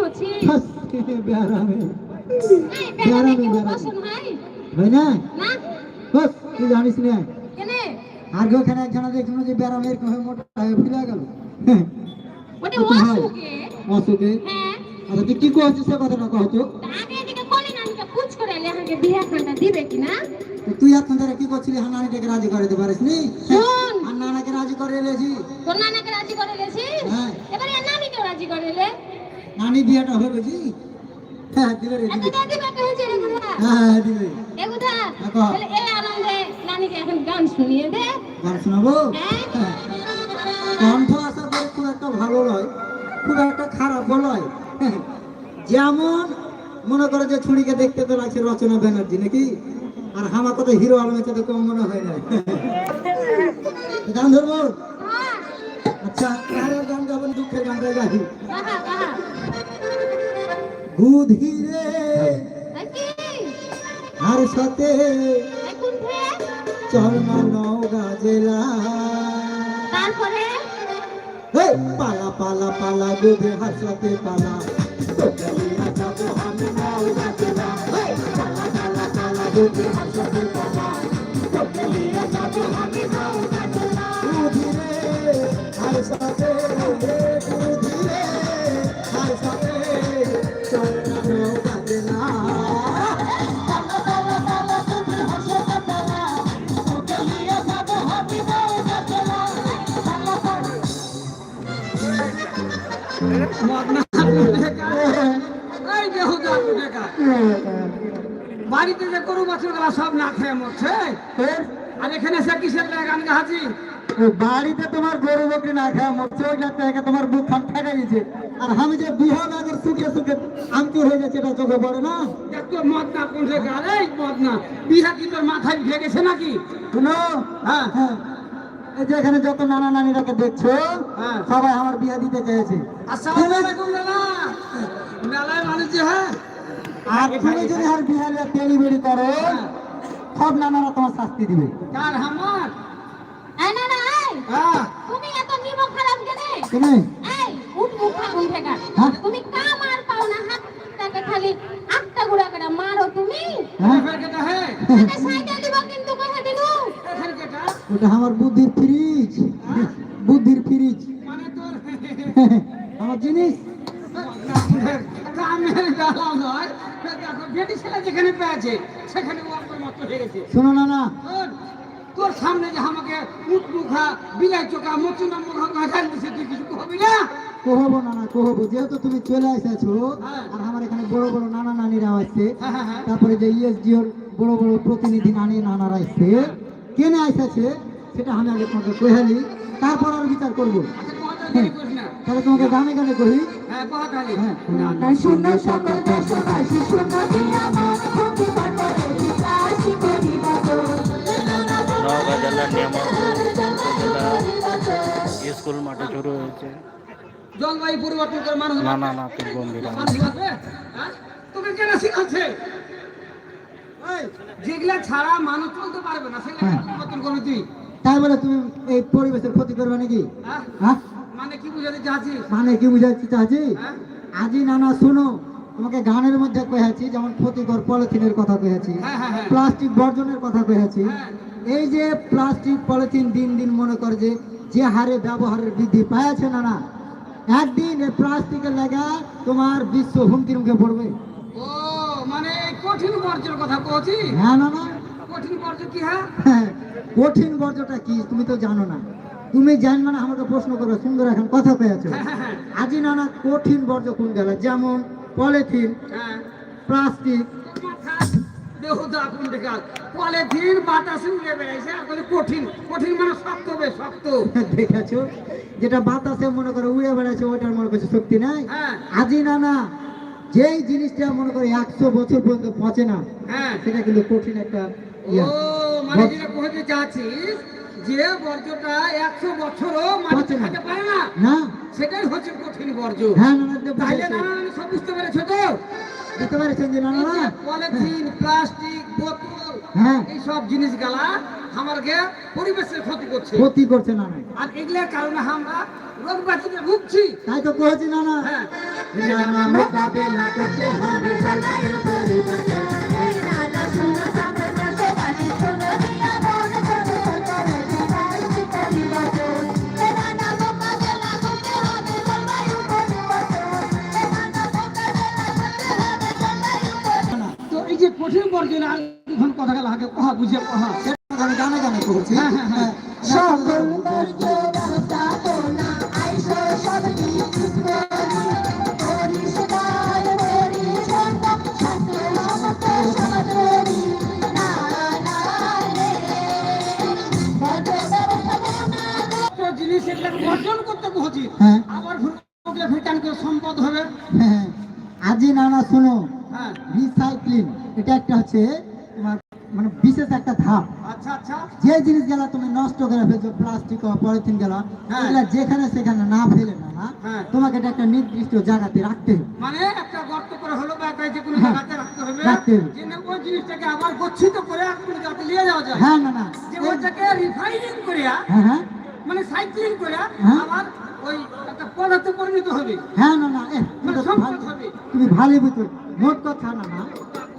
হচ্ছে। বেহারামে হয়? হয় না? না বস তুই জানিস না? কেনে? আর ওখানে একজনে দেখল যে বেড়ামে এরকম হয়ে মোটা হয়ে ফুলে গেল। ওটা ওটা হয়। অসুখে? অসুখে। হ্যাঁ। আচ্ছা তুই কি করছিস সে কথাটা কহ আগে এদিকে বলি না আমাকে করে লেহাকে বিয়া খানটা দিবে কি না? তুই এখন ধরে কি করছিলি? হ্যাঁ রাজি করে দিতে পারিস নি? শোন। আর রাজি করে এলেছি তোর নানাকে রাজি করে হ্যাঁ। এবারে নানিকে রাজি করে লে নানি বিয়েটা হয়ে গেছি হ্যাঁ দিবে রে হয়েছে রে কথা হ্যাঁ হ্যাঁ দিবে। এগুধা হ্যাঁ, তাহলে এই আনন্দে নানিকে এখন গান শুনিয়ে দে। গান শোনাবো? হ্যাঁ। হ্যাঁ। কণ্ঠ আশা করে খুব একটা ভালো নয় খুব একটা খারাপ নয়। যেমন মনে করে যে ছুরিকে দেখতে তো লাগছে রচনা ব্যানার্জি নাকি? আর আমার কথা হিরো আলমের সাথে কম মনে হয় না। গান ধরবো? হ্যাঁ। আচ্ছা গান দুঃখের গানটা কাহা বুধিরে আর সাথে ফে চলনা তারপরে? পালা পালা পালা গুধে হার পালা। পালা পালা পালা গুধে হার পালা। বাড়িতে যে গরু বাছুরগুলা সব না খেয়ে মরছে? আর এখানে সে কিসের গান গাহাছি বাড়িতে তোমার গরু বকরি না খায় মরছে ওইটা থেকে তোমার বুক খান ফেটে গেছে আর আমি যে বিহার আগের সুখে সুখে আমচুর হয়ে যাচ্ছে এটা চোখে পড়ে না? একটু মদ না কোন থেকে আরে মদ না। বিহা কি তোর মাথায় উঠে গেছে নাকি? শুনো হ্যাঁ। হ্যাঁ। এই যে এখানে যত নানা নানিরাকে দেখছ হ্যাঁ। সবাই আমার বিয়া দিতে চেয়েছে আসসালামু আলাইকুম দাদা মেলায় মানুষ যে হ্যাঁ? আর তুমি যদি আর বিহারে তেলি বেড়ি করো সব নানারা তোমার শাস্তি দিবে। কার আমার এই না না এই। হ্যাঁ তুমি এত নিমক খারাপ কেনে? তুমি এই উঠ মুখ খাগুন থেকে হ্যাঁ? তুমি কাম আর পাও না হাতটাকে খালি আটটা গুড়া করে মারো তুমি। হ্যাঁ। কেটা হে। সাইকেল দিব কিন্তু কহে দিনু? ওটা আমার বুদ্ধির ফ্রিজ। বুদ্ধির ফ্রিজ। মানে তোর আমার জিনিস। নয়। বেটি ছেলে যেখানে পেয়েছে সেখানে ও আপনার মত হয়ে গেছে। শোনো না না তোর সামনে যে আমাকে উট মুখা বিলাই চোখা মচুনা মুখা গাছাল দিছে তুই কিছু হবি না? কহবো না না কহবো। যেহেতু তুমি চলে এসেছ হ্যাঁ। আর আমার এখানে বড় বড় নানা নানিরা আসছে হ্যাঁ হ্যাঁ তারপরে যে ইএসডিওর বড় বড় প্রতিনিধি নানি নানারা আসছে কেনে এসেছে সেটা আমি আগে তোমাকে কহালি তারপর আর বিচার করব। আচ্ছা তাহলে তোমাকে গানে গানে কহি হ্যাঁ হ্যাঁ শোনো সকল দেশবাসী শোনো দিয়া মন খুবই পাটরে বিকাশী করিবা তো নওগাঁ জেলার নিয়ামতপুর স্কুল মাঠে শুরু হয়েছে জলবায়ু পরিবর্তন করে মানুষ? হ্যাঁ? তোকে কেন শিখাচ্ছে যেগুলা ছাড়া মানুষ চলতে পারবে না সেগুলা হ্যাঁ। পরিবর্তন করবি তাই বলে তুমি এই পরিবেশের ক্ষতি করবে নাকি হ্যাঁ? মানে কি বুঝাতে চাচ্ছিস? মানে কি বুঝাচ্ছি চাচ্ছি? হ্যাঁ? আজি নানা শুনো তোমাকে গানের মধ্যে কহেছি যেমন ক্ষতিকর পলিথিনের কথা কহেছি হ্যাঁ, হ্যাঁ। প্লাস্টিক বর্জনের কথা হ্যাঁ। এই যে প্লাস্টিক পলিথিন দিন দিন মনে করে যে যে হারে ব্যবহারের বৃদ্ধি পাইছে না না একদিন এই প্লাস্টিকের লাগা তোমার বিশ্ব হুমকির মুখে পড়বে। ও মানে কঠিন বর্জ্যের কথা কছি হ্যাঁ না না কঠিন বর্জ্য কি হ্যাঁ, কঠিন বর্জ্যটা কি তুমি তো জানো না। তুমি জানবে না আমাকে প্রশ্ন করবে সুন্দর এখন কথা পেয়েছ। আজি নানা কঠিন বর্জ্য কোন গেল? যেমন পলিথিন হ্যাঁ। প্লাস্টিক। পলিথিন বাতাসে উড়ে বেড়াইছে কঠিন। কঠিন মানে শক্ত বে শক্ত। দেখেছ? যেটা বাতাসে মনে করে উড়ে ওইটার মনে করছে শক্তি নাই? হ্যাঁ। আজি যেই জিনিসটা মনে করে একশো বছর পর্যন্ত পচে না হ্যাঁ। সেটা কিন্তু কঠিন একটা ইয়া। মানে যেটা যে বর্জ্যটা একশো বছরও মাটিতে থাকতে পারে না না। সেটাই হচ্ছে কঠিন বর্জ্য। হ্যাঁ না না না না, না, সব বুঝতে পেরেছ তো? বুঝতে পারছেন যে না না না পলিথিন প্লাস্টিক বোতল হ্যাঁ। এইসব জিনিস গালা আমাকে পরিবেশের ক্ষতি করছে। ক্ষতি করছে না না আর এগুলোর কারণে আমরা রোগ ব্যাধিতে ভুগছি। তাই তো করেছি না না হ্যাঁ মোকাবেলা বিশেষ একটা ধাপ আচ্ছা আচ্ছা যে জিনিস গেলা তুমি নষ্ট করে ফেলছো প্লাস্টিক পলিথিন গেলা হ্যাঁ। এগুলা যেখানে সেখানে না ফেলে না না হ্যাঁ। তোমাকে এটা একটা নির্দিষ্ট জায়গাতে রাখতে হবে মানে একটা গর্ত করে হলো বা একটা যে কোনো হ্যাঁ। জায়গাতে রাখতে হবে রাখতে হবে। ওই জিনিসটাকে আবার গচ্ছিত করে আর কোনো জায়গাতে নিয়ে যাওয়া যায় হ্যাঁ না না যে ওইটাকে রিফাইনিং করিয়া হ্যাঁ হ্যাঁ মানে সাইক্লিং হ্যাঁ। আবার ওই একটা পদার্থে পরিণত হবে হ্যাঁ না না তুমি মানে ভালো-। তুমি ভালোই বুঝছ মোট কথা না না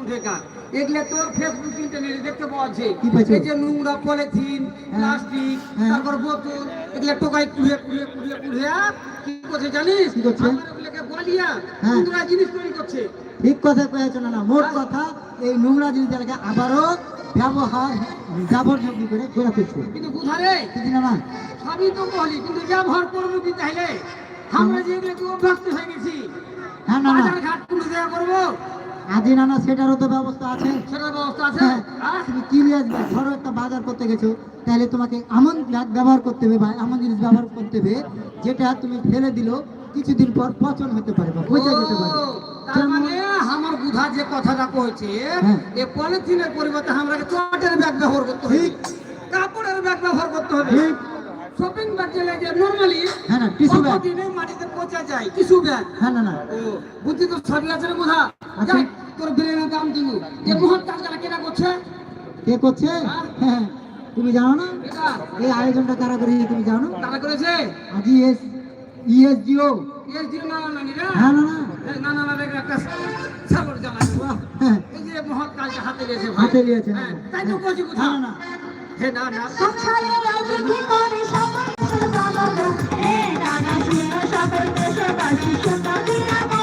বেকার এগুলো তো ফেসবুক ইন্টারনেটে দেখতে পাওয়া যায় এই যে নোংরা পলিথিন প্লাস্টিক হ্যাঁ। তারপর বোতল এগুলো টোকাই কি করছে জানিস? কি করছে? ওগুলোকে হ্যাঁ। নোংরা জিনিস তৈরি করছে। ঠিক কথা কয়েছো না মোট কথা এই নোংরা জিনিস জিনিসটাকে আবারও ব্যবহার যাবরযোগ্য করে ঘোরা ফেলছে কিন্তু বুঝারে না? সবই তো বলি কিন্তু ব্যবহার করব কি তাইলে? আমরা যে এগুলো অভ্যস্ত হয়ে গেছি হ্যাঁ না ঘাট করব? আজি না না সেটারও তো ব্যবস্থা আছে। সেটার ব্যবস্থা আছে? হ্যাঁ? তুমি কি নিয়ে আসবে? ধরো একটা বাজার করতে গেছো তাহলে তোমাকে এমন ব্যাগ ব্যবহার করতে হবে বা এমন জিনিস ব্যবহার করতে হবে যেটা তুমি ফেলে দিলো কিছুদিন পর পচন হতে পারে বা পচে যেতে পারে। তার মানে আমার বুধা যে কথাটা কইছে হ্যাঁ। এ পলিথিনের পরিবর্তে আমরা চটের ব্যাগ ব্যবহার করতে হবে। কাপড়ের ব্যাগ ব্যবহার করতে হবে। ঠিক। শপিং ব্যাগ যে নরমালি হ্যাঁ না টিস্যু ব্যাগ দিনে মাটিতে পচা যায় টিস্যু ব্যাগ হ্যাঁ না না। ও বুদ্ধি তো সবই আছে রে যাই, তোর ব্রেনের দাম এ কাজ গেলা কেনা করছে? কে করছে? হ্যাঁ। তুমি জানো না? এই আয়োজনটা কারা করেছে তুমি জানো? তারা করেছে? আজি এস ইএসজিও এস দিন না না না হ্যাঁ না না। না না না একটা সাবর জানা বাহ, হ্যাঁ এই যে মহৎ কাজটা হাতে নিয়েছে হাতে নিয়েছে, হ্যাঁ, হ্যাঁ। তাই তো কোথা হ্যাঁ, না, না। হে না না সংসারে রাজনীতি করে সবাই সমাগম হে নানা, শুনো সকল দেশবাসী, শোনো দিয়া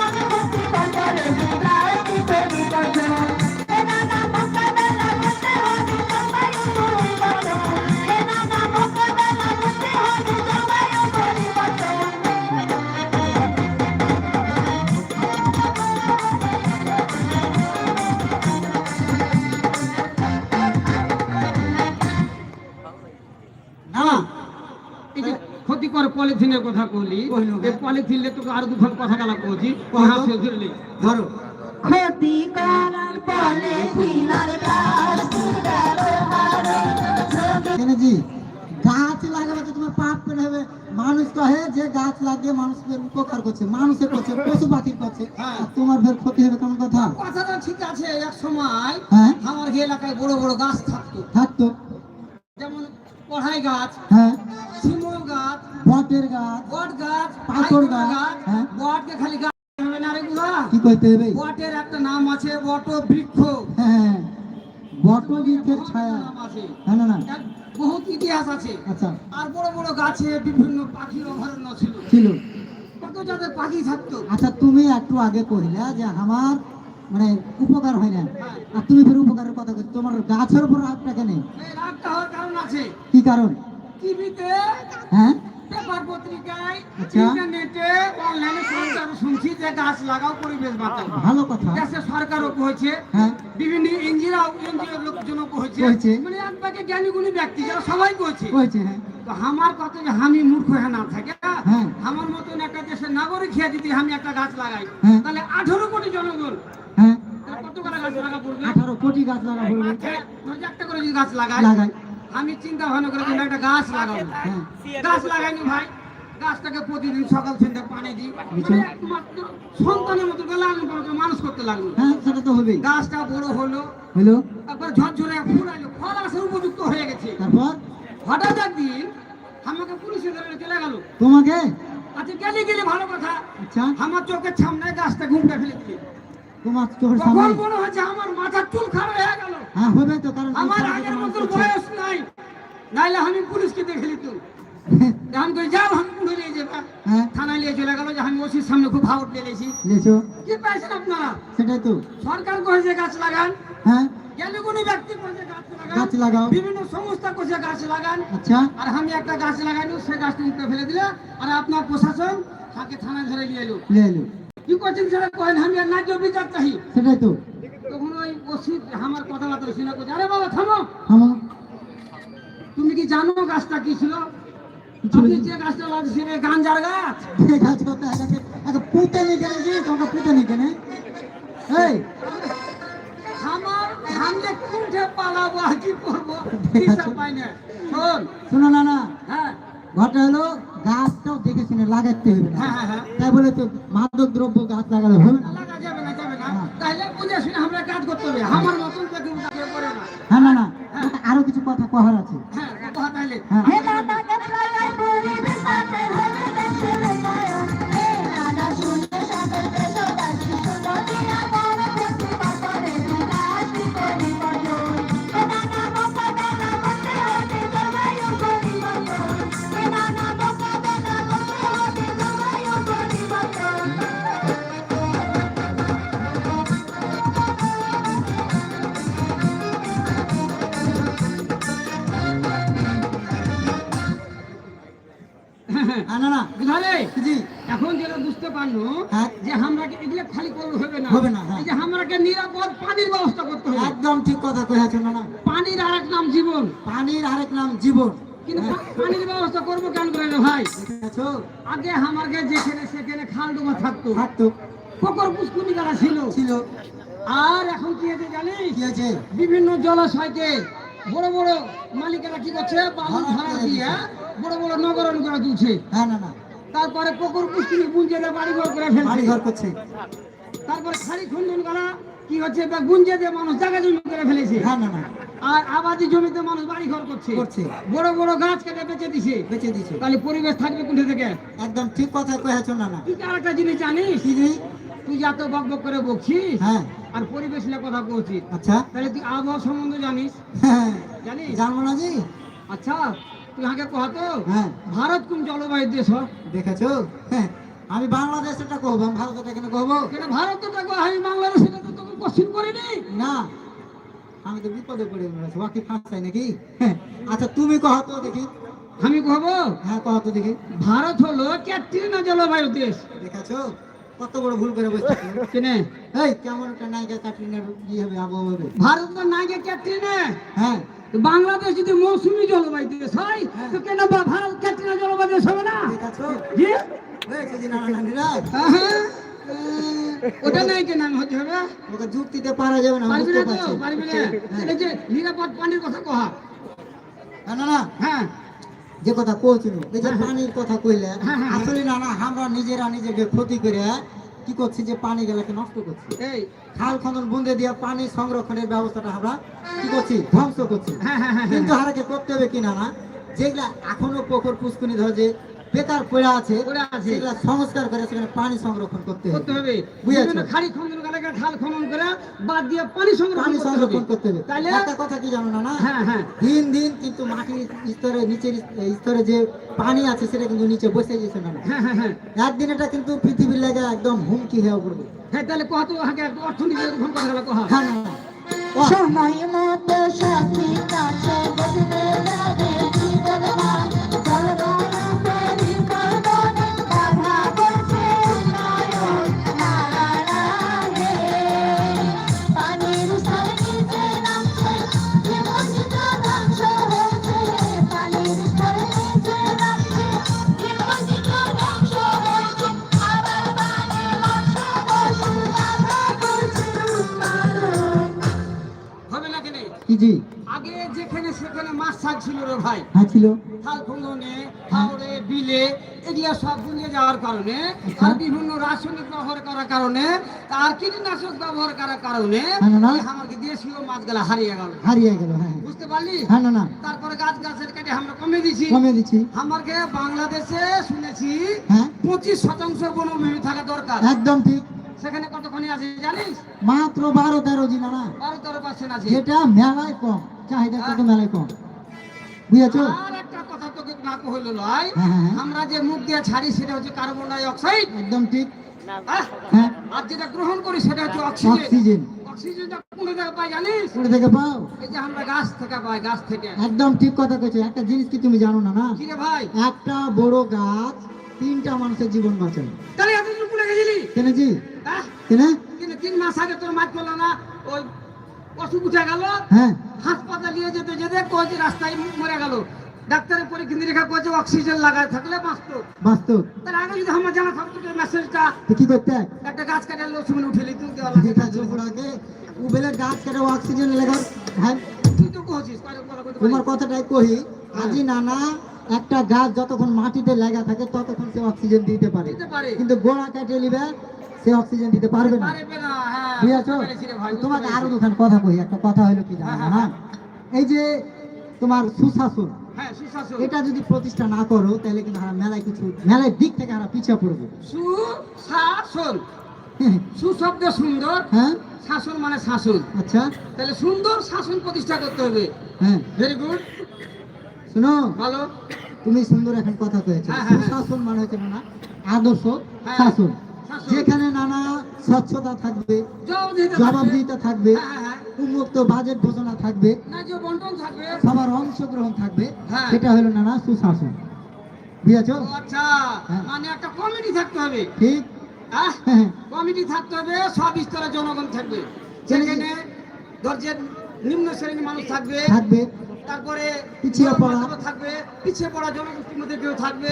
পলিথিনের কথা কইলো, এই পলিথিন লে তোকে আর দুখন কথা গেলা কইছি কহা সে ধরলি ধরো। ক্ষতি করার গাছ লাগাবে তো তোমার পাপ করে হবে। মানুষ কহে যে গাছ লাগিয়ে মানুষের উপকার করছে মানুষের করছে পশু পাখির করছে হ্যাঁ। তোমার ফের ক্ষতি হবে কোন কথা? কথাটা ঠিক আছে এক সময় হ্যাঁ। আমার এলাকায় বড় বড় গাছ থাকতো। থাকতো। যেমন কড়াই গাছ হ্যাঁ। শিমুল গাছ বটের গাছ। বট গাছ পাথর গাছ, হ্যাঁ। বটকে খালি গাছ হবে না রে বুড়া কি কইতে হবে? বটের একটা নাম আছে বট বৃক্ষ হ্যাঁ বট বৃক্ষের ছায়া। না না বহুত ইতিহাস আছে। আচ্ছা। আর বড় বড় গাছে বিভিন্ন পাখির অভয়ারণ্য ছিল। ছিল। কত পাখি থাকতো? আচ্ছা তুমি একটু আগে কহিলা যে আমার মানে উপকার হয় না। হ্যাঁ। আর তুমি ফের উপকারের কথা কইছো। তোমার গাছের উপর রাগটা কেন? রাগটা হওয়ার কারণ আছে। কি কারণ? টিভিতে হ্যাঁ? পেপার পত্রিকায় আচ্ছা। ইন্টারনেটে অনলাইনে শুনছি যে গাছ লাগাও পরিবেশ বাঁচাও। ভালো কথা। দেশে সরকারও কয়েছে হ্যাঁ। বিভিন্ন এনজিও এনজিও লোকজনও কইছে। মানে এক জ্ঞানী গুণী ব্যক্তি যারা সবাই কয়েছে কইছে হ্যাঁ। তো আমার কত যে আমি মূর্খ হয়ে না থাকে হ্যাঁ। আমার মতন একটা দেশের নাগরিক হয়ে যদি আমি একটা গাছ লাগাই। তাহলে আঠারো কোটি জনগণ। কত গাছ লাগা পড়বে আঠারো কোটি গাছ লাগা যে একটা করে যদি গাছ লাগাই লাগাই। আমি চিন্তা ভাবনা করে না, একটা গাছ লাগাবো হ্যাঁ। গাছ লাগাইনি ভাই। গাছটাকে প্রতিদিন সকাল সন্ধ্যা পানি দিই? মানে একমাত্র সন্তানের মতো লালন পালন মানুষ করতে লাগল। হ্যাঁ সেটা তো হবে গাছটা বড় হলো। হলো? তারপর ঝরঝরে ফুল আইলো ফল আসার উপযুক্ত হয়ে গেছে। তারপর? হঠাৎ একদিন আমাকে পুলিশে ধরে চলে গেল। তোমাকে? আচ্ছা গেলে গেলে ভালো কথা। আচ্ছা। আমার চোখের সামনে গাছটা ঘুমটা ফেলে দিলে। তোমার চোখের সামনে মনে হচ্ছে আমার মাথার চুল খারাপ হয়ে গেল। হ্যাঁ হবে তো কারণ আমার আগের মতো বয়স নাই। নাইলে আমি পুলিশকে দেখে নিত আমি কই যাও আমি পুলিশ নিয়ে যাবা। হ্যাঁ। থানায় নিয়ে চলে গেল যে আমি ওসির সামনে খুব হাওট লিয়েছো কি পাইছেন আপনারা? সেটাই তো। সরকার কয়েছে গাছ লাগান? হ্যাঁ। গেলে কোনো ব্যক্তি কয়েছে গাছ লাগান? গাছ লাগাও। বিভিন্ন সংস্থা কয়েছে গাছ লাগান? আচ্ছা। আর আমি একটা গাছ লাগাইলো সে গাছটা উপরে ফেলে দিলে আর আপনার প্রশাসন তাকে থানায় ধরে নিয়ে এলো। লিয়ে এলো। কি করছেন সেটা কয়েন আমি আর ন্যায্য বিচার চাই সেটাই তো। তখন ওই ওসি আমার কথাবার্তা শুনে করছে আরে বাবা থামো। থামো। তুমি কি জানো গাছটা কি ছিল? আপনি যে গাছটা লাগিয়েছেন এই গাঞ্জার গাছ। এই গাছ কথা এটাকে পুঁতে নিয়ে গেলে তোমাকে পুঁতে নিয়ে গেলে এই। আমার সামনে কুঠে পালাবো আর কি করব? হিসাব পাই না। শোন। শোনো না না হ্যাঁ হলো গাছটাও দেখে শুনে লাগাতে হবে না। হ্যাঁ হ্যাঁ হ্যাঁ। তাই বলে তো মাদক দ্রব্য গাছ লাগালে হবে না। আরও কিছু কথা কহার আছে? হ্যাঁ। না হ্যাঁ। এই যে আমরাকে নিরাপদ পানির ব্যবস্থা করতে হবে। একদম ঠিক কথা না পানির আরেক নাম জীবন। পানির আরেক নাম জীবন। কিন্তু হ্যাঁ, পানির ব্যবস্থা করব কেন করে ভাই? দেখেছ আগে আমাকে যেখানে সেখানে খাল ডোবা থাকতো। থাকতো। পুকুর পুষ্কুনি দ্বারা ছিল ছিল। আর এখন কি হয়েছে জানিস? কি হয়েছে? বিভিন্ন জলাশয়কে বড় বড় মালিকেরা কি করছে? বালু ভাড়া দিয়ে বড় বড় নগরণ করে তুলছে। হ্যাঁ না না। তারপরে পুকুর পুষ্কুনি বুঞ্জে বাড়ি ঘর করে বাড়ি ফেলছে। ঘর করছে। তারপরে খালি খন্দন করা কি হচ্ছে? গুঞ্জে দিয়ে মানুষ জায়গা জমি করে ফেলেছে। হ্যাঁ না না। আর আবাদি জমিতে মানুষ বাড়ি ঘর করছে। করছে। বড় বড় গাছ কেটে বেঁচে দিছে। বেঁচে দিছে। তাহলে পরিবেশ থাকবে কোথা থেকে? একদম ঠিক কথা কয়েছো না না। তুই আর একটা জিনিস জানিস? তুই যত বক বক করে বকছিস হ্যাঁ। আর পরিবেশ নিয়ে কথা বলছিস। আচ্ছা। তাহলে তুই আবহাওয়া সম্বন্ধে জানিস? হ্যাঁ। জানিস? জানব না জি। আচ্ছা তুই আগে কহতো হ্যাঁ। ভারত কোন জলবায়ু দেশ দেখেছ? হ্যাঁ। আমি বাংলাদেশটা কহবো আমি ভারতটা কেন কহবো কেন ভারত তো দেখো আমি বাংলাদেশে তো তোকে কোশ্চিন করিনি। না আমি তো বিপদে পড়ে গেছি। বাকি ফাঁসাই নাকি? হ্যাঁ, আচ্ছা তুমি কহ তো দেখি। আমি কহবো হ্যাঁ কহ তো দেখি। ভারত হলো ক্যাটরিনা জলবায়ু দেশ। দেখেছ? কত বড় ভুল করে বসে কেনে? এই কেমন একটা নায়িকা কাটরিনার কি হবে আবহাওয়া হবে? ভারত তো নাইকে ক্যাটরিনা। হ্যাঁ। বাংলাদেশ যদি মৌসুমী জলবায়ু দেশ হয় হ্যাঁ। তো কেন ভারত ক্যাটরিনা জলবায়ু দেশ হবে না? দেখেছ? জি? হ্যাঁ, ওটা নাই কেন নাম হতে হবে। ওকে যুক্তিতে পারা যাবে না পারবি না তো পারবি না। হ্যাঁ। যে নিরাপদ পানির কথা কহা। হ্যাঁ, না না। হ্যাঁ। যে কথা কইছিল এই যে পানির কথা কইলে। আসলে না না আমরা নিজেরা নিজেকে ক্ষতি করে কি করছি যে পানি গেলাকে নষ্ট করছি। এই। খাল খনন বুন্দে দিয়ে পানি সংরক্ষণের ব্যবস্থাটা আমরা কি করছি? ধ্বংস করছি। হ্যাঁ হ্যাঁ হ্যাঁ কিন্তু হারাকে করতে হবে কিনা না? যেগুলা এখনও পুকুর পুষ্কুনি ধরে যে বেকার পড়ে আছে। সেগুলা সংস্কার করে সেখানে পানি সংরক্ষণ করতে করতে হবে? বিভিন্ন খালি খনন করে খাল খনন করে বাদ দিয়ে পানি সংরক্ষণ পানি সংরক্ষণ করতে হবে। তাহলে একটা কথা কি জানো না না হ্যাঁ হ্যাঁ। দিন দিন কিন্তু মাটির স্তরে নিচের স্তরে যে পানি আছে সেটা কিন্তু নিচে বসে গেছে না হ্যাঁ হ্যাঁ হ্যাঁ। একদিন এটা কিন্তু পৃথিবীর লাগে একদম হুমকি হয়ে পড়বে। হ্যাঁ তাহলে কত আগে অর্থনীতি কহা। হ্যাঁ। ও, সময় মতো সাথী কাছে যাবে। রে ভাই। ছিল। খাল খননে হাওড়ে বিলে এগুলা সব গুলিয়ে যাওয়ার কারণে। আর বিভিন্ন রাসায়নিক ব্যবহার করার কারণে আর কীটনাশক ব্যবহার করার কারণে না, না। এই আমাকে দিয়েছিল মাছগুলা হারিয়ে গেল। হারিয়ে গেল হ্যাঁ। বুঝতে পারলি? হ্যাঁ না না। তারপরে গাছ গাছের কেটে আমরা কমে দিছি। কমে দিচ্ছি আমাকে বাংলাদেশে শুনেছি হ্যাঁ। পঁচিশ শতাংশ বনভূমি থাকা দরকার। একদম ঠিক। সেখানে কতখানি আছে জানিস? মাত্র বারো তেরো জিনা না বারো তেরো পার্সেন্ট আছে। যেটা মেলায় কম। চাহিদা কত মেলায় কম? বুঝেছ? আর একটা কথা তোকে না কইল লয় হ্যাঁ, হ্যাঁ, হ্যাঁ। আমরা যে মুখ দিয়ে ছাড়ি সেটা হচ্ছে কার্বন ডাই অক্সাইড। একদম ঠিক। আর যেটা গ্রহণ করি সেটা হচ্ছে অক্সিজেন। অক্সিজেন। অক্সিজেনটা কোন থেকে পাই জানিস? কোথা থেকে পাও? এই যে আমরা গাছ থেকে পাই গাছ থেকে। একদম ঠিক কথা কইছো। একটা জিনিস কি তুমি জানো না না? কি রে ভাই? একটা বড় গাছ তিনটা মানুষের জীবন বাঁচায়। তাহলে এতদিন ভুলে গেছিলি? কেনেছি হ্যাঁ? কেনে? তিন মাস আগে তোর মাছ করল না ওই অসুখ উঠে গেল হ্যাঁ। হাসপাতাল নিয়ে যেতে যেতে কয়েছে রাস্তায় মরে গেল। ডাক্তারের পরীক্ষা নিরীক্ষা করেছে অক্সিজেন লাগায় থাকলে বাঁচতো। বাস্তব তার আগে যদি আমার জানা থাকতো যে মেসেজটা কি করতে? একটা গাছ কাটার লোক শুনে উঠে লিখতে দেওয়া লাগে এটা জোপড়াকে উবেলে গাছ কেটে অক্সিজেন লেগে হ্যাঁ? তুই তো কইতে তোমার কথাটাই কহি আজি নানা একটা গাছ যতক্ষণ মাটিতে লাগা থাকে ততক্ষণ সে অক্সিজেন দিতে পারে। দিতে পারে। কিন্তু গোড়া কেটে নিবে সে অক্সিজেন দিতে পারবে না। হ্যাঁ। বুঝতে তোমাকে আরও দুখান কথা কই একটা কথা হলো কি জানো? হ্যাঁ, হ্যাঁ, এই যে তোমার সুশাসন হ্যাঁ এটা যদি প্রতিষ্ঠা না করো তাহলে কিন্তু হারা মেলায় কিছু মেলায় দিক থেকে হারা পিছিয়ে পড়বে সুশাসন। সুশব্দ সুন্দর। হ্যাঁ। শাসন মানে শাসন। আচ্ছা। তাহলে সুন্দর শাসন প্রতিষ্ঠা করতে হবে। হ্যাঁ। ভেরি গুড শুনো? ভালো তুমি সুন্দর এখন কথা কয়েছো। হ্যাঁ, হ্যাঁ, হ্যাঁ। সুশাসন মানে হচ্ছে না আদর্শ হ্যাঁ, শাসন। যেখানে নানা স্বচ্ছতা থাকবে জবাবদিহিতা থাকবে হ্যাঁ হ্যাঁ হ্যাঁ উন্মুক্ত বাজেট ঘোষণা থাকবে সবার অংশগ্রহণ থাকবে হ্যাঁ। সেটা হলো নানা সুশাসন। বুঝেছ? আচ্ছা হ্যাঁ। মানে একটা কমিটি থাকতে হবে। ঠিক হ্যাঁ? হ্যাঁ। কমিটি থাকতে হবে সব স্তরে জনগণ থাকবে। সেখানে নিম্ন শ্রেণির মানুষ থাকবে থাকবে। তারপরে পিছিয়ে পড়া। থাকবে পিছিয়ে পড়া জনগোষ্ঠীর মধ্যে কেউ থাকবে।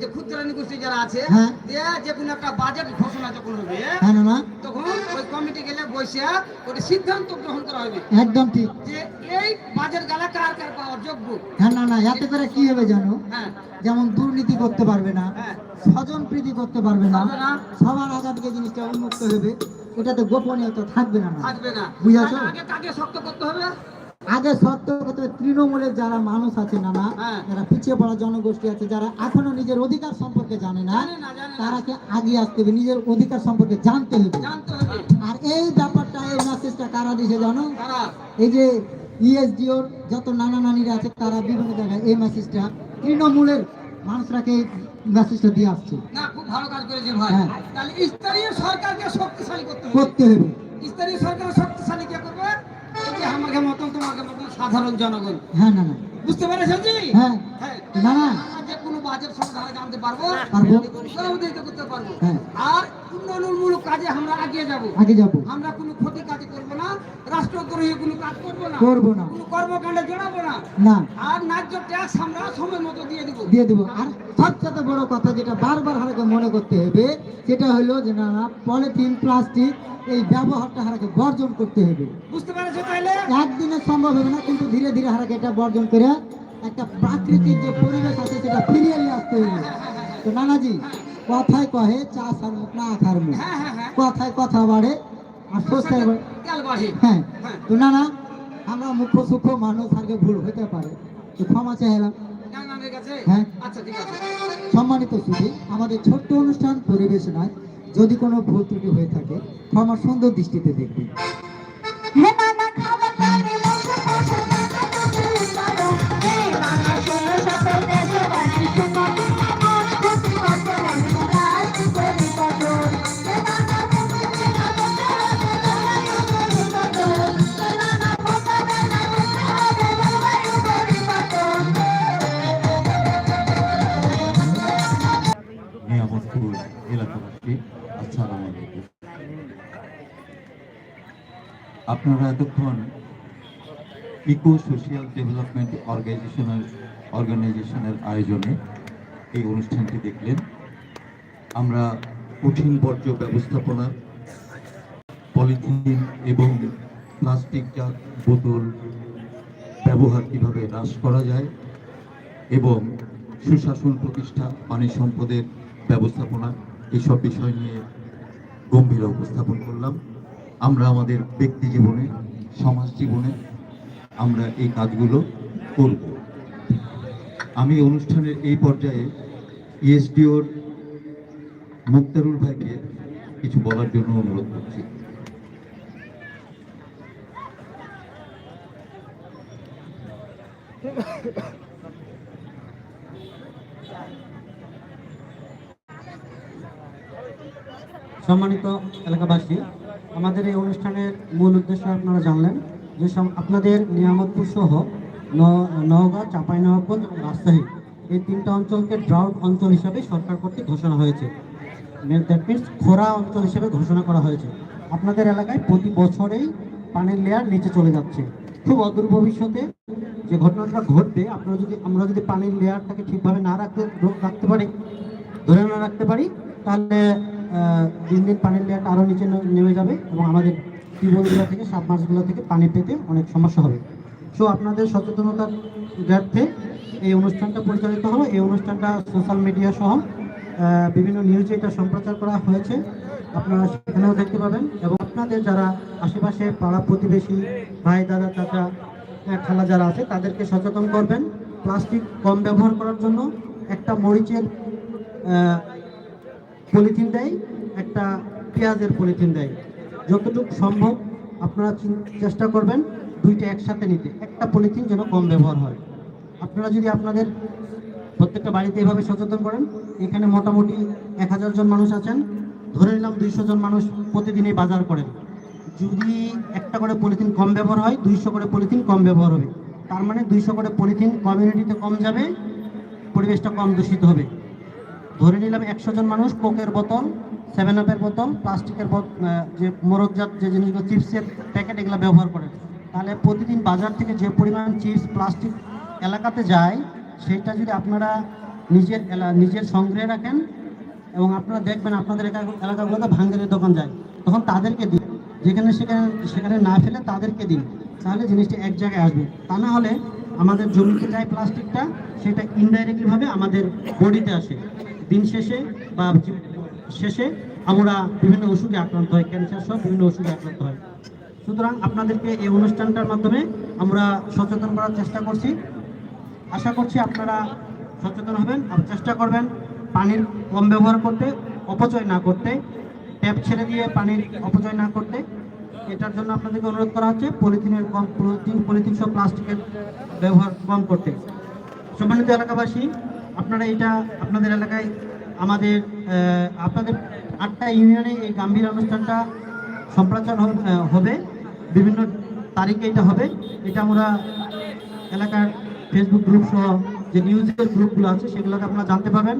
যে ক্ষুদ্রানী গোষ্ঠী যারা আছে হ্যাঁ। যে কোনো একটা বাজেট ঘোষণা যখন হবে হ্যাঁ তখন ওই কমিটি গেলে বসে ওটা সিদ্ধান্ত গ্রহণ করা হবে। একদম ঠিক। যে এই বাজেট গেলা কার কার পাওয়ার যোগ্য? হ্যাঁ না না এতে করে কি হবে জানো? হ্যাঁ। যেমন দুর্নীতি করতে পারবে না হ্যাঁ। স্বজন প্রীতি করতে পারবে না। সবার আগে থেকে জিনিসটা উন্মুক্ত হবে এটাতে গোপনীয়তা থাকবে না না। থাকবে না। বুঝেছ? আগে কাকে শক্ত করতে হবে? আগে সত্য কথা তৃণমূলের যারা মানুষ আছে না না হ্যাঁ। যারা পিছিয়ে পড়া জনগোষ্ঠী আছে যারা এখনও নিজের অধিকার সম্পর্কে জানে না তারাকে আগে আসতে হবে নিজের অধিকার সম্পর্কে জানতে হবে। আর এই ব্যাপারটা এই মেসেজটা কারা দিছে জানো? এই যে ইএসডিওর যত নানা নানিরা আছে তারা বিভিন্ন জায়গায় এই মেসেজটা তৃণমূলের মানুষরাকে মেসেজটা দিয়ে আসছে। না খুব ভালো কাজ করেছে ভাই। হ্যাঁ। তাহলে স্থানীয় সরকারকে শক্তিশালী করতে হবে। করতে হবে। স্থানীয় সরকার শক্তিশালী কে আমাকে মতন তোমাকে মতন সাধারণ জনগণ। হ্যাঁ না না। বুঝতে পেরেছেন জি? হ্যাঁ। হ্যাঁ। না না। আমরা যে কোনো জানতে পারব? পারব। সহযোগিতা করতে পারব। হ্যাঁ। আর উন্নয়নমূলক কাজে আমরা এগিয়ে যাব। আগে যাব। আমরা কোনো ক্ষতি কাজ করব না। রাষ্ট্রদ্রোহী কোনো কাজ করব না। করব না। কোনো কর্মকাণ্ডে জড়াবো না। না। আর ন্যায্য ট্যাক্স আমরা সময় মতো দিয়ে দিব। দিয়ে দেবো। আর সবচেয়ে বড় কথা যেটা বারবার হারাকে মনে করতে হবে সেটা হলো যে না না পলিথিন প্লাস্টিক এই ব্যবহারটা হারাকে বর্জন করতে হবে। বুঝতে পেরেছ তাহলে একদিনে সম্ভব হবে না কিন্তু ধীরে ধীরে হারাকে এটা বর্জন করে একটা প্রাকৃতিক যে পরিবেশ আছে সেটা ফিরিয়ে নিয়ে আসতে হবে তো নানাজি কথায় কহে চা সার মুখ না আখার মুখ। হ্যাঁ হ্যাঁ হ্যাঁ। কথায় কথা বাড়ে। আর সোচ্চায় বাড়ে হ্যাঁ। হ্যাঁ। তো না না আমরা মুখ্য সূক্ষ্ম মানুষ আগে ভুল হতে পারে। তো ক্ষমা চাইলাম হ্যাঁ। আচ্ছা ঠিক আছে। সম্মানিত সুধী আমাদের ছোট্ট অনুষ্ঠান পরিবেশনায় যদি কোনো ভুল ত্রুটি হয়ে থাকে ক্ষমা সুন্দর দৃষ্টিতে দেখবেন। হে নিয়ামতপুর এলাকাবাসী, আসসালামু আলাইকুম। আপনারা এতক্ষণ ইকো সোশিয়াল ডেভেলপমেন্ট অর্গানাইজেশনের অর্গানাইজেশনের আয়োজনে এই অনুষ্ঠানটি দেখলেন। আমরা কঠিন বর্জ্য ব্যবস্থাপনা, পলিথিন এবং প্লাস্টিক বোতল ব্যবহার কীভাবে হ্রাস করা যায় এবং সুশাসন প্রতিষ্ঠা, পানি সম্পদের ব্যবস্থাপনা এইসব বিষয় নিয়ে গম্ভীর উপস্থাপন করলাম আমরা আমাদের ব্যক্তি জীবনে সমাজ জীবনে আমরা এই কাজগুলো করব আমি অনুষ্ঠানের এই পর্যায়ে ইএসডিওর মুক্তারুল ভাইকে কিছু বলার জন্য অনুরোধ করছি সম্মানিত এলাকাবাসী, আমাদের এই অনুষ্ঠানের মূল উদ্দেশ্য আপনারা জানলেন যে আপনাদের নিয়ামতপুর সহ নওগাঁ, চাঁপাইনবাবগঞ্জ এবং রাজশাহী এই তিনটা অঞ্চলকে ড্রাউট অঞ্চল হিসাবে সরকার কর্তৃক ঘোষণা হয়েছে। দ্যাট মিনস খরা অঞ্চল হিসেবে ঘোষণা করা হয়েছে। আপনাদের এলাকায় প্রতি বছরেই পানির লেয়ার নিচে চলে যাচ্ছে। খুব অদূর ভবিষ্যতে যে ঘটনাটা ঘটবে, আপনারা যদি আমরা যদি পানির লেয়ারটাকে ঠিকভাবে না রাখতে রাখতে পারি, ধরে না রাখতে পারি, তাহলে দিন দিন পানির লেয়ারটা আরও নিচে নেমে যাবে এবং আমাদের টিউবওয়েলগুলো থেকে, সাবমার্সগুলো থেকে পানি পেতে অনেক সমস্যা হবে। সো আপনাদের সচেতনতার স্বার্থে এই অনুষ্ঠানটা পরিচালিত হলো। এই অনুষ্ঠানটা সোশ্যাল মিডিয়া সহ বিভিন্ন নিউজে এটা সম্প্রচার করা হয়েছে। আপনারা সেখানেও দেখতে পাবেন। এবং আপনাদের যারা আশেপাশে পাড়া প্রতিবেশী, ভাই, দাদা, চাচা খালা যারা আছে, তাদেরকে সচেতন করবেন। প্লাস্টিক কম ব্যবহার করার জন্য একটা মরিচের পলিথিন দেয়, একটা পেঁয়াজের পলিথিন দেয়। যতটুকু সম্ভব আপনারা চেষ্টা করবেন দুইটা একসাথে নিতে। একটা পলিথিন যেন কম ব্যবহার হয়। আপনারা যদি আপনাদের প্রত্যেকটা বাড়িতে এভাবে সচেতন করেন, এখানে মোটামুটি এক হাজার জন মানুষ আছেন, ধরে নিলাম দুইশো জন মানুষ প্রতিদিনই বাজার করেন। যদি একটা করে পলিথিন কম ব্যবহার হয়, দুইশো করে পলিথিন কম ব্যবহার হবে। তার মানে দুইশো করে পলিথিন কমিউনিটিতে কম যাবে, পরিবেশটা কম দূষিত হবে। ধরে নিলাম একশো জন মানুষ, কোকের বোতল সেভেন আপের বোতল, প্লাস্টিকের যে মোরকজাত যে জিনিসগুলো, চিপসের প্যাকেট এগুলো ব্যবহার করে। তাহলে প্রতিদিন বাজার থেকে যে পরিমাণ চিপস, প্লাস্টিক এলাকাতে যায় সেইটা যদি আপনারা নিজের এলা- নিজের সংগ্রহে রাখেন এবং আপনারা দেখবেন আপনাদের এলাকা- এলাকাগুলোতে ভাঙ্গের দোকান যায়, তখন তাদেরকে দিন। যেখানে সেখানে সেখানে না ফেলে তাদেরকে দিন। তাহলে জিনিসটা এক জায়গায় আসবে। তা না হলে আমাদের জমিতে যায় প্লাস্টিকটা, সেটা ইনডাইরেক্টলিভাবে আমাদের বডিতে আসে। দিন শেষে বা শেষে আমরা বিভিন্ন ওষুধে আক্রান্ত হয় ক্যান্সার সহ বিভিন্ন ওষুধে আক্রান্ত হয়। সুতরাং আপনাদেরকে এই অনুষ্ঠানটার মাধ্যমে আমরা সচেতন করার চেষ্টা করছি। আশা করছি আপনারা সচেতন হবেন আর চেষ্টা করবেন পানির কম ব্যবহার করতে, অপচয় না করতে, ট্যাপ ছেড়ে দিয়ে পানির অপচয় না করতে। এটার জন্য আপনাদেরকে অনুরোধ করা হচ্ছে, পলিথিনের কম, পলিথিন পলিথিন সহ প্লাস্টিকের ব্যবহার কম করতে। সম্মানিত এলাকাবাসী আপনারা এটা আপনাদের এলাকায় আমাদের আপনাদের আটটা ইউনিয়নে এই গাম্ভীর অনুষ্ঠানটা সম্প্রচার হবে। বিভিন্ন তারিখে এটা হবে। এটা আমরা এলাকার ফেসবুক গ্রুপ সহ যে নিউজের গ্রুপগুলো আছে সেগুলোকে আপনারা জানতে পারবেন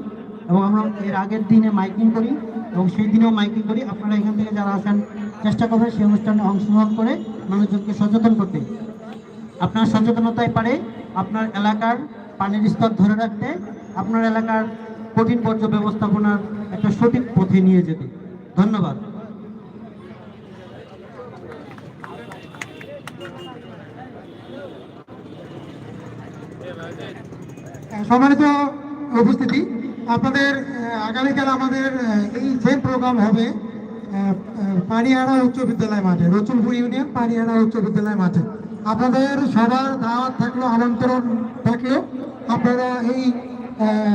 এবং আমরা এর আগের দিনে মাইকিং করি এবং সেই দিনেও মাইকিং করি। আপনারা এখান থেকে যারা আসেন, চেষ্টা করবেন সেই অনুষ্ঠানে অংশগ্রহণ করে মানুষজনকে সচেতন করতে। আপনার সচেতনতায় পারে, আপনার এলাকার পানির স্তর ধরে রাখতে আপনার এলাকার কঠিন বর্জ্য ব্যবস্থাপনার একটা সঠিক পথে নিয়ে যেতে। ধন্যবাদ। সম্মানিত উপস্থিতি, আপনাদের আগামীকাল আমাদের এই সেম প্রোগ্রাম হবে পানিহারা উচ্চ বিদ্যালয় মাঠে, রসুলপুর ইউনিয়ন পানিহারা উচ্চ বিদ্যালয় মাঠে। আপনাদের সবার দাওয়াত থাকল, আমন্ত্রণ থাকল। আপনারা এই um